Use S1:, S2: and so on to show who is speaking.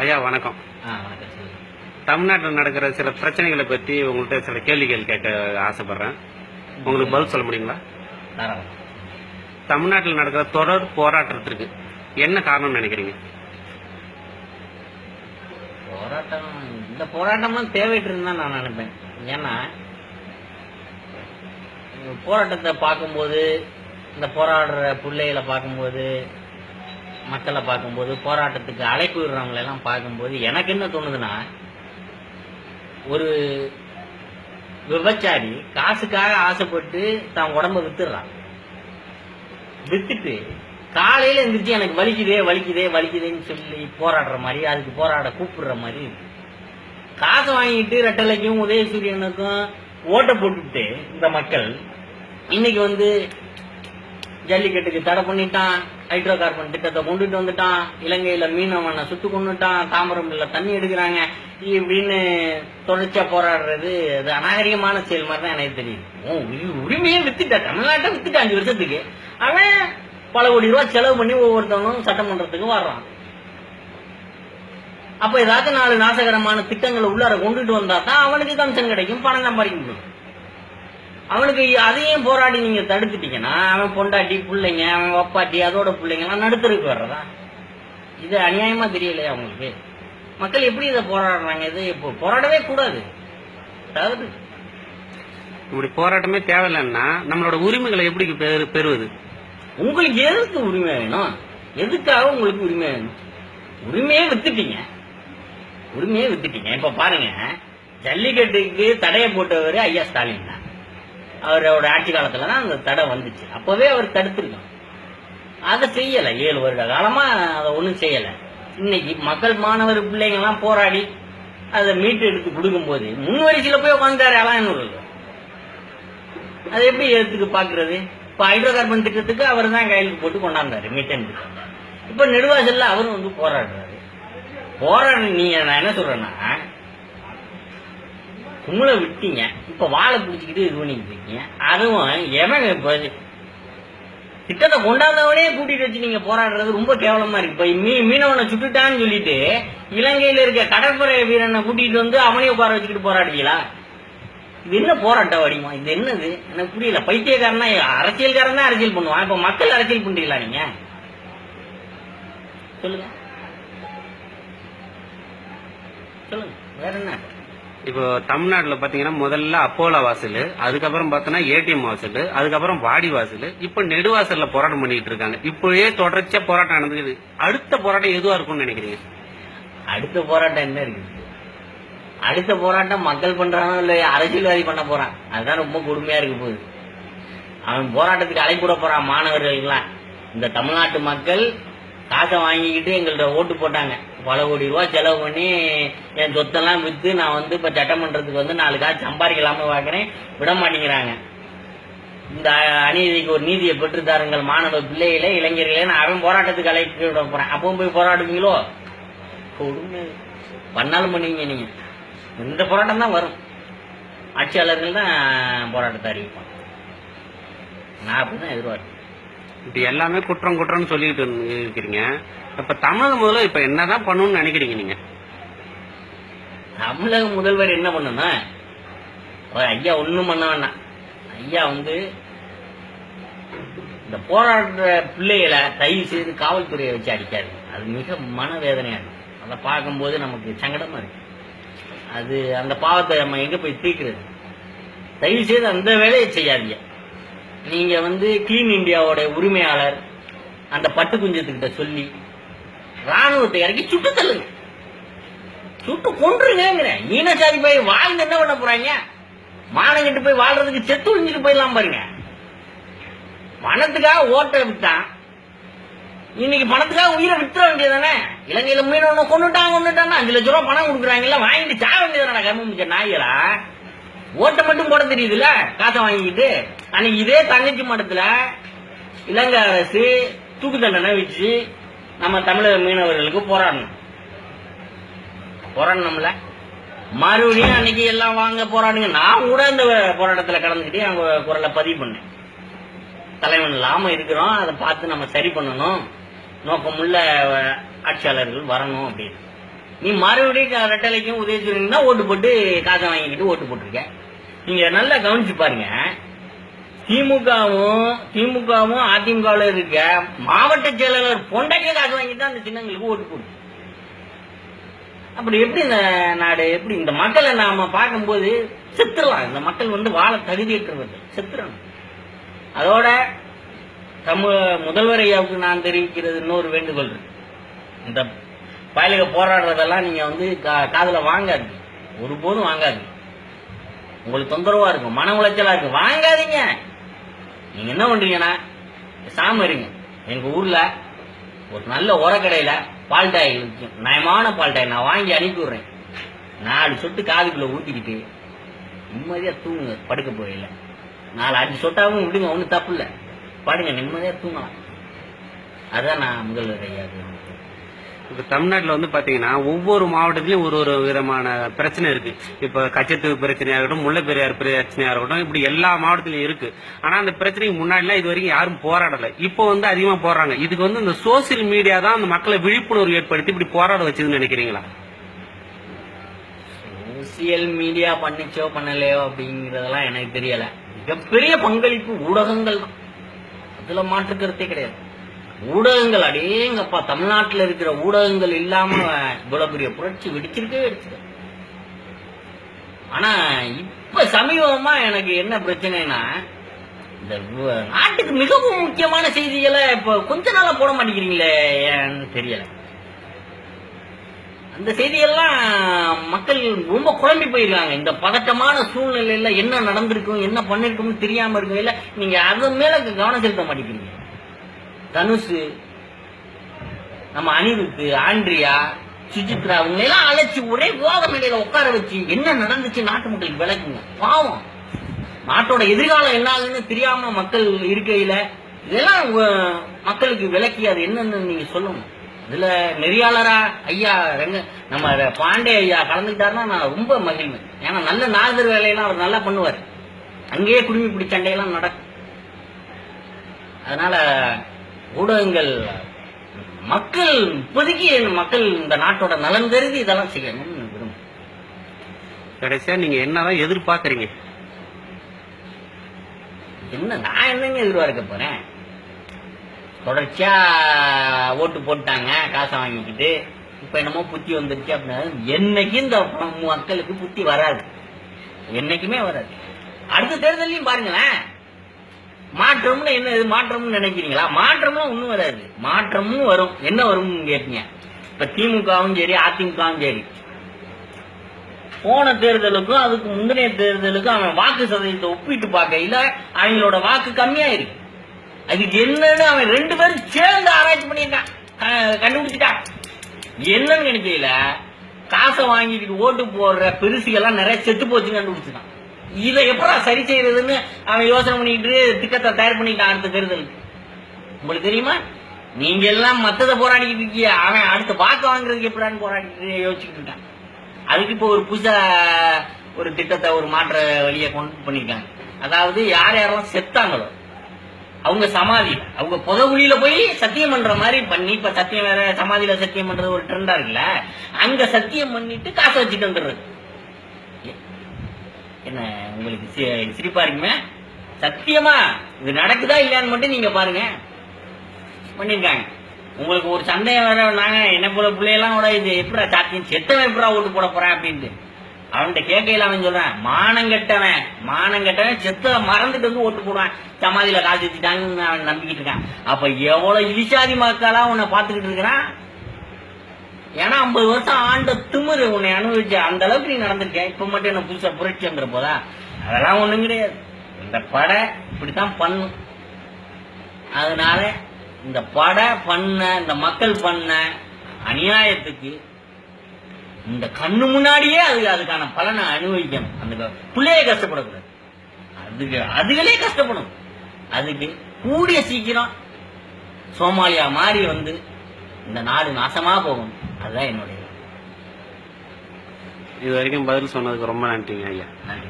S1: ஐயா வணக்கம். தமிழ்நாட்டில் நடக்கிற சில பிரச்சனைகளை பற்றி உங்கள்கிட்ட சில கேள்விகள் கேட்க ஆசைப்படுறேன். உங்களுக்கு பதில் சொல்ல முடியுங்களா? தமிழ்நாட்டில் நடக்கிற தொடர் போராட்டத்திற்கு என்ன காரணம்னு நினைக்கிறீங்க?
S2: போராட்டம் இந்த போராட்டம்லாம் தேவைட்டு தான் நான் நினைப்பேன். ஏன்னா போராட்டத்தை பார்க்கும்போது இந்த போராடுற பிள்ளைகளை பார்க்கும்போது மக்களை பார்க்கும்போது போராட்டத்துக்கு அழைப்பு விடுறவங்களெல்லாம் பார்க்கும்போது எனக்கு என்ன தோணுதுன்னா ஒரு விபச்சாரி காசுக்காக ஆசைப்பட்டு தான் உடம்ப வித்துடுறான். வித்துட்டு காலையில எந்திரிச்சு எனக்கு வலிக்குதே வலிக்குதே வலிக்குதேன்னு சொல்லி போராடுற மாதிரி அதுக்கு போராட கூப்பிடுற மாதிரி காசு காசை வாங்கிட்டு ரெட்டலைக்கும் உதயசூரியனுக்கும் ஓட்டை போட்டுட்டு இந்த மக்கள் இன்னைக்கு வந்து ஜல்லிக்கட்டுக்கு தடை பண்ணிட்டான் ஹைட்ரோ கார்பன் திட்டத்தை கொண்டுட்டு வந்துட்டான் இலங்கையில மீனவனை சுட்டு கொண்டுட்டான் தாமிரம்ல தண்ணி எடுக்கிறாங்க இப்படின்னு தொடர்ச்சியா போராடுறது அது அநாகரிகமான செயல் மாதிரி தான் எனக்கு தெரியும் உரிமையே வித்துட்டா தமிழ்நாட்டை வித்துட்டா அஞ்சு வருஷத்துக்கு. அவன் பல கோடி ரூபாய் செலவு பண்ணி ஒவ்வொருத்தவனும் சட்டமன்றத்துக்கு வர்றான். அப்ப ஏதாச்சும் நாலு நாசகரமான திட்டங்களை உள்ளார கொண்டுட்டு வந்தா தான் அவனுக்கு கமிஷன் கிடைக்கும் பணம் சம்பாதிக்க முடியும். அவனுக்கு அதையும் போராடி நீங்க தடுத்துட்டீங்கன்னா அவன் பொண்டாட்டி பிள்ளைங்க அவன் ஒப்பாட்டி அதோட பிள்ளைங்க எல்லாம் நடுத்தருக்கு வர்றதா? இது அநியாயமா தெரியலையா அவங்களுக்கு மக்கள் எப்படி இதை போராடுறாங்க? இது இப்போ போராடவே கூடாது. அதாவது
S1: இப்படி போராட்டமே தேவையில்லைன்னா நம்மளோட உரிமைகளை எப்படி பெறு- பெறுவது?
S2: உங்களுக்கு எதுக்கு உரிமை வேணும்? எதுக்காக உங்களுக்கு உரிமை வேணும்? உரிமையே வித்துட்டீங்க. உரிமையே வித்துட்டீங்க. இப்ப பாருங்க ஜல்லிக்கட்டுக்கு தடையை போட்டவர் ஐயா ஸ்டாலின் அவரோட ஆட்சி காலத்துல தான் அந்த தடை வந்துச்சு. அப்பவே அவர் தடுத்திருக்கோம் அதை செய்யல. ஏழு வருட காலமா அதை ஒன்றும் செய்யல. இன்னைக்கு மக்கள் மாணவர் பிள்ளைங்க எல்லாம் போராடி அதை மீட்டு எடுத்து கொடுக்கும்போது முன் வரிசையில போய் உட்காந்துட்டாரு அலாயனூர்ல அதை எப்படி எடுத்துக்கு பாக்குறது? இப்ப ஹைட்ரோ கார்பன் திட்டத்துக்கு அவர் தான் கையில் போட்டு கொண்டாந்தாரு மீட்டன் திட்டம் இப்ப நெடுவாசல்ல அவரும் வந்து போராடுறாரு. போராடு நீ நான் என்ன சொல்றேன்னா கும்பலை விட்டீங்க. இப்ப வாழை பிடிச்சிக்கிட்டு இது பண்ணிக்கிட்டு இருக்கீங்க. அதுவும் எவன் இப்ப திட்டத்தை கொண்டாந்தவனே கூட்டிட்டு வச்சு நீங்க போராடுறது ரொம்ப கேவலமா இருக்கு. இப்ப மீ மீனவனை சுட்டுட்டான்னு சொல்லிட்டு இலங்கையில இருக்க கடற்படை வீரனை கூட்டிட்டு வந்து அவனையும் உட்கார வச்சுக்கிட்டு போராடுவீங்களா இது என்ன போராட்ட வடிமா இது என்னது? எனக்கு புரியல. பைத்தியக்காரனா அரசியல்காரன் தான் அரசியல் பண்ணுவான். இப்ப மக்கள் அரசியல் பண்றீங்களா நீங்க? சொல்லுங்க. சொல்லுங்க. வேற என்ன?
S1: இப்போ தமிழ்நாட்டில் பார்த்தீங்கன்னா முதல்ல அப்போலா வாசல் அதுக்கப்புறம் பார்த்தோன்னா ஏடிஎம் வாசல் அதுக்கப்புறம் வாடி வாசல் இப்போ நெடுவாசலில் போராட்டம் பண்ணிட்டு இருக்காங்க. இப்போயே தொடர்ச்சியாக போராட்டம் நடந்துக்குது. அடுத்த போராட்டம் எதுவாக இருக்கும்னு நினைக்கிறீங்க?
S2: அடுத்த போராட்டம் என்ன இருக்குது அடுத்த போராட்டம் மக்கள் பண்றானோ இல்ல அரசியல்வாதி பண்ண போறான். அதுதான் ரொம்ப கொடுமையா இருக்கு போகுது. அவன் போராட்டத்துக்கு அழைக்கூட போறான் மாணவர்களுக்கெல்லாம் இந்த தமிழ்நாட்டு மக்கள் காசை வாங்கிக்கிட்டு எங்கள்கிட்ட ஓட்டு போட்டாங்க. பல கோடி ரூபாய் செலவு பண்ணி என் சொத்தெல்லாம் விற்று நான் வந்து இப்ப சட்டமன்றத்துக்கு வந்து நாலு காசு சம்பாதிக்கலாம பார்க்குறேன் விட மாட்டேங்கிறாங்க. இந்த அநீதிக்கு ஒரு நீதியை பெற்றுத்தாருங்கள் மாணவ பிள்ளைகளே இளைஞர்களே நான் அவன் போராட்டத்துக்கு அழைக்க விட போறேன். அப்பவும் போய் போராடுவீங்களோ? கொடுமை பண்ணாலும் பண்ணுவீங்க நீங்க. இந்த போராட்டம் தான் வரும். ஆட்சியாளர்கள் தான் போராட்டத்தை அறிவிப்பாங்க. நான் அப்படிதான் எதிர்பார்க்கிறேன்.
S1: இப்ப எல்லாமே குற்றம் குற்றம்னு சொல்லிட்டு இருக்கிறீங்க இப்ப தமிழக முதல்வர் இப்ப என்னதான் பண்ணணும்னு நினைக்கிறீங்க நீங்க?
S2: தமிழக முதல்வர் என்ன பண்ணுனா ஐயா ஒண்ணும் பண்ண வேண்டாம். ஐயா வந்து இந்த போராடுற பிள்ளைகளை தயவு செய்து காவல்துறையை வச்சு அடிக்காது. அது மிக மனவேதனையா இருக்கும் அதை பார்க்கும்போது நமக்கு சங்கடமா இருக்கு. அது அந்த பாவத்தை நம்ம எங்க போய் தீர்க்கிறது? தயவு செய்து அந்த வேலையை செய்யாதீங்க. நீங்க வந்து கிளீன் இந்தியாவோட உரிமையாளர் அந்த பட்டு குஞ்சத்துக்கிட்ட சொல்லி ராணுவத்தை இறக்கி சுட்டு தள்ளுங்க. சுட்டு கொன்றுங்கிறேன் ஈனச்சாதி போய் வாழ்ந்து என்ன பண்ண போறாங்க? மானங்கிட்டு போய் வாழ்றதுக்கு செத்து ஒழிஞ்சிட்டு போயிடலாம் பாருங்க. பணத்துக்காக ஓட்ட விட்டான் இன்னைக்கு பணத்துக்காக உயிரை வித்துற வேண்டியதானே இலங்கையில மீனவனை கொண்டுட்டாங்க கொண்டுட்டாங்க அஞ்சு லட்ச ரூபா பணம் கொடுக்குறாங்கல்ல வாங்கிட்டு சாக வேண்டியதானே கர்மம் மிச்ச நாய்களா? ஓட்டை மட்டும் போட தெரியுதுல்ல? காசை வாங்கிட்டு அன்னைக்கு இதே தங்கச்சி மடத்துல இலங்கை அரசு தூக்கு தண்டனை வச்சு நம்ம தமிழக மீனவர்களுக்கு போராடணும். போராடணும்ல. மறுபடியும் அன்னைக்கு எல்லாம் வாங்க போராடுங்க. நான் கூட இந்த போராட்டத்துல கலந்துக்கிட்டே அவங்க குரலை பதிவு பண்ணேன். தலைவன் இல்லாம இருக்கிறோம். அதை பார்த்து நம்ம சரி பண்ணணும். நோக்கமுள்ள ஆட்சியாளர்கள் வரணும் அப்படின்னு. நீ மறுபடியும் க- ரெட்டலைக்கும் உதவி சொன்னீங்கன்னா ஓட்டு போட்டு காசை வாங்கிக்கிட்டு ஓட்டு போட்டிருக்கேன் நீங்க நல்லா கவனிச்சு பாருங்க. திமுகவும் திமுகவும் அதிமுகவில் இருக்க மாவட்ட செயலாளர் பொண்டைக்கே காசு வாங்கிட்டு தான் அந்த சின்னங்களுக்கு ஓட்டு போடும் அப்படி எப்படி இந்த நாடு எப்படி இந்த மக்களை நாம பார்க்கும்போது செத்துடலாம் இந்த மக்கள் வந்து வாழ தகுதியற்றவர்கள் செத்துறணும். அதோட தமிழ் முதல்வர் ஐயாவுக்கு நான் தெரிவிக்கிறது இன்னொரு வேண்டுகோள் இந்த பயலுக போராடுறதெல்லாம் நீங்க வந்து கா- வாங்காது ஒருபோதும் வாங்காது உங்களுக்கு தொந்தரவா இருக்கும் மன உளைச்சலா இருக்கும். வாங்காதீங்க. நீங்க என்ன பண்றீங்கன்னா சாம இருங்க. எங்க ஊர்ல ஒரு நல்ல உரக்கடையில பால் டாய் நயமான பால் டாய். நான் வாங்கி அனுப்பி விடுறேன். நாலு சொட்டு காதுக்குள்ள ஊத்திக்கிட்டு நிம்மதியா தூங்குங்க. படுக்க போயில நாலு அஞ்சு சொட்டாவும் விடுங்க. ஒன்றும் தப்பு இல்லை. படுங்க. நிம்மதியா தூங்கலாம். அதான் நான் முதல்வர் ஐயா
S1: இப்ப தமிழ்நாட்டுல வந்து பாத்தீங்கன்னா ஒவ்வொரு மாவட்டத்திலயும் ஒரு ஒரு விதமான பிரச்சனை இருக்கு. இப்ப கச்சத்தீவு பிரச்சனையா இருக்கட்டும் முல்லைப்பெரியார் பிரச்சனையா இருக்கட்டும் இப்படி எல்லா மாவட்டத்திலயும் இருக்கு. ஆனா அந்த பிரச்சனைக்கு முன்னாடிலாம் இது வரைக்கும் யாரும் போராடல. இப்போ வந்து அதிகமா போறாங்க இதுக்கு வந்து இந்த சோசியல் மீடியா தான் அந்த மக்களை விழிப்புணர்வு ஏற்படுத்தி இப்படி போராட வச்சதுன்னு நினைக்கிறீங்களா?
S2: சோசியல் மீடியா பண்ணிச்சோ பண்ணலையோ அப்படிங்கறதெல்லாம் எனக்கு தெரியல. மிகப்பெரிய பங்களிப்பு ஊடகங்கள் அதுல மாற்று கருத்தே கிடையாது. ஊடகங்கள் அடேங்கப்பா. தமிழ்நாட்டில் இருக்கிற ஊடகங்கள் இல்லாம இவ்வளவு பெரிய புரட்சி வெடிச்சிருக்கே வெடிச்சிருக்கு. ஆனா இப்ப சமீபமா எனக்கு என்ன பிரச்சனைனா இந்த நாட்டுக்கு மிகவும் முக்கியமான செய்திகளை இப்ப கொஞ்ச நாளா போட மாட்டேங்கிறீங்களே ஏன்னு தெரியல. அந்த செய்தியெல்லாம் மக்கள் ரொம்ப குழம்பி போயிருக்காங்க. இந்த பதட்டமான சூழ்நிலையில என்ன நடந்திருக்கும் என்ன பண்ணிருக்கும்னு தெரியாம இருக்கையில நீங்க அதன் மேல கவனம் செலுத்த மாட்டேங்கிறீங்க. தனுஷு நம்ம அனிருத்து ஆண்ட்ரியா சுஜித்ரா அவங்க எல்லாம் அழைச்சி ஒரே விவாத மேடையில உட்கார வச்சு என்ன நடந்துச்சு நாட்டு மக்களுக்கு விளக்குங்க. பாவம். நாட்டோட எதிர்காலம் என்ன ஆகுன்னு தெரியாம மக்கள் இருக்கையில இதெல்லாம் மக்களுக்கு விளக்கி அது என்னன்னு நீங்க சொல்லணும் இதுல நெறியாளரா ஐயா ரெங்க நம்ம பாண்டே ஐயா கலந்துக்கிட்டாருன்னா நான் ரொம்ப மகிழ்வு ஏன்னா நல்ல நாகர் வேலையெல்லாம் அவர் நல்லா பண்ணுவார். அங்கேயே குடுமி பிடி சண்டையெல்லாம் நடக்கும். அதனால ஊடகங்கள் மக்கள் இப்போதைக்கு மக்கள் இந்த நாட்டோட நலன் கருதி இதெல்லாம் செய்யணும்னு விரும்புகிறேன்
S1: கடைசியா நீங்க என்னதான் எதிர்பார்க்கறீங்க?
S2: என்ன நான் என்னங்க எதிர்பார்க்க போறேன்? தொடர்ச்சியா ஓட்டு போட்டாங்க காசை வாங்கிக்கிட்டு இப்ப என்னமோ புத்தி வந்துருச்சு அப்படின்னா என்னைக்கும் இந்த மக்களுக்கு புத்தி வராது. என்னைக்குமே வராது. அடுத்த தேர்தலையும் பாருங்களேன். மாற்றம்னு என்ன இது? மாற்றம்னு நினைக்கிறீங்களா? மாற்றம்லாம் ஒண்ணும் வராது. மாற்றமும் வரும். என்ன வரும்னு கேட்டீங்க? இப்ப திமுகவும் சரி அதிமுகவும் சரி. போன தேர்தலுக்கும் அதுக்கு முந்தைய தேர்தலுக்கும் அவன் வாக்கு சதவீதத்தை ஒப்பிட்டு பார்க்கையில அவங்களோட வாக்கு கம்மியா இருக்கு அதுக்கு என்னன்னு அவன் ரெண்டு பேரும் சேர்ந்து ஆராய்ச்சி பண்ணியிருக்கான். கண்டுபிடிச்சிட்டான். என்னன்னு நினைக்கல காசை வாங்கிட்டு ஓட்டு போடுற பெருசுகள்லாம் நிறைய செத்து போச்சுன்னு கண்டுபிடிச்சிட்டான். இதை எப்படா சரி செய்யறதுன்னு அவன் யோசனை பண்ணிக்கிட்டு திட்டத்தை தயார் பண்ணிட்டான் அடுத்த தேர்தலுக்கு உங்களுக்கு தெரியுமா? நீங்க எல்லாம் மத்தத போராடிக்கிட்டு இருக்கீங்க. அவன் அடுத்த வாக்கு வாங்குறதுக்கு எப்படான்னு போராடிட்டு யோசிச்சுட்டு இருக்கான். அதுக்கு இப்போ ஒரு புதுசா ஒரு திட்டத்தை ஒரு மாற்ற வழியை கொண்டு பண்ணிருக்காங்க அதாவது யார் யாரெல்லாம் செத்தாங்களோ அவங்க சமாதி அவங்க புதகுழியில போய் சத்தியம் பண்ற மாதிரி பண்ணி இப்ப சத்தியம் வேற சமாதியில சத்தியம் பண்றது ஒரு ட்ரெண்டா இருக்குல்ல அங்க சத்தியம் பண்ணிட்டு காசை வச்சுட்டு வந்துடுறது. என்ன உங்களுக்கு சி- சிரிப்பா இருக்குமே? சத்தியமா? இது நடக்குதா இல்லையான்னு மட்டும் நீங்க பாருங்க. பண்ணிருக்காங்க. உங்களுக்கு ஒரு சந்தேகம் வேற நாங்க என்ன போல பிள்ளையெல்லாம் கூட இது எப்படா சாத்தியம்? செத்தவன் எப்படா ஓட்டு போட போறேன் அப்படின்ட்டு. அவன்கிட்ட கேட்கையில அவன் சொல்றான் மானங்கெட்டவன் மானங்கெட்டவன் செத்த மறந்துட்டு வந்து ஓட்டு போடுவான். சமாதியில காசு வச்சுட்டாங்கன்னு அவன் நம்பிக்கிட்டு இருக்கான். அப்ப எவ்வளவு இலிசாதி மக்களா உன்னை பாத்துக்கிட்டு இருக்கிறான்? ஏன்னா ஐம்பது வருஷம் ஆண்ட திமுரு உன்னை அனுபவிச்சு அந்த அளவுக்கு நீ நடந்திருக்கேன் இப்ப மட்டும் என்ன புதுசா புரட்சிங்கிற போதா? அதெல்லாம் ஒண்ணும் கிடையாது. இந்த படை இப்படித்தான் பண்ணும். அதனால இந்த படை பண்ண இந்த மக்கள் பண்ண அநியாயத்துக்கு இந்த கண்ணு முன்னாடியே அது அதுக்கான பலனை அனுபவிக்கணும். அந்த பிள்ளையே கஷ்டப்படக்கூடாது. அதுக்கு அதுகளே கஷ்டப்படும் அதுக்கு கூடிய சீக்கிரம் சோமாலியா மாறி வந்து இந்த நாடு நாசமா போகும். அதுதான் என்னுடைய
S1: இது வரைக்கும் பதில் சொன்னதுக்கு ரொம்ப நன்றிங்க ஐயா.
S2: நன்றி.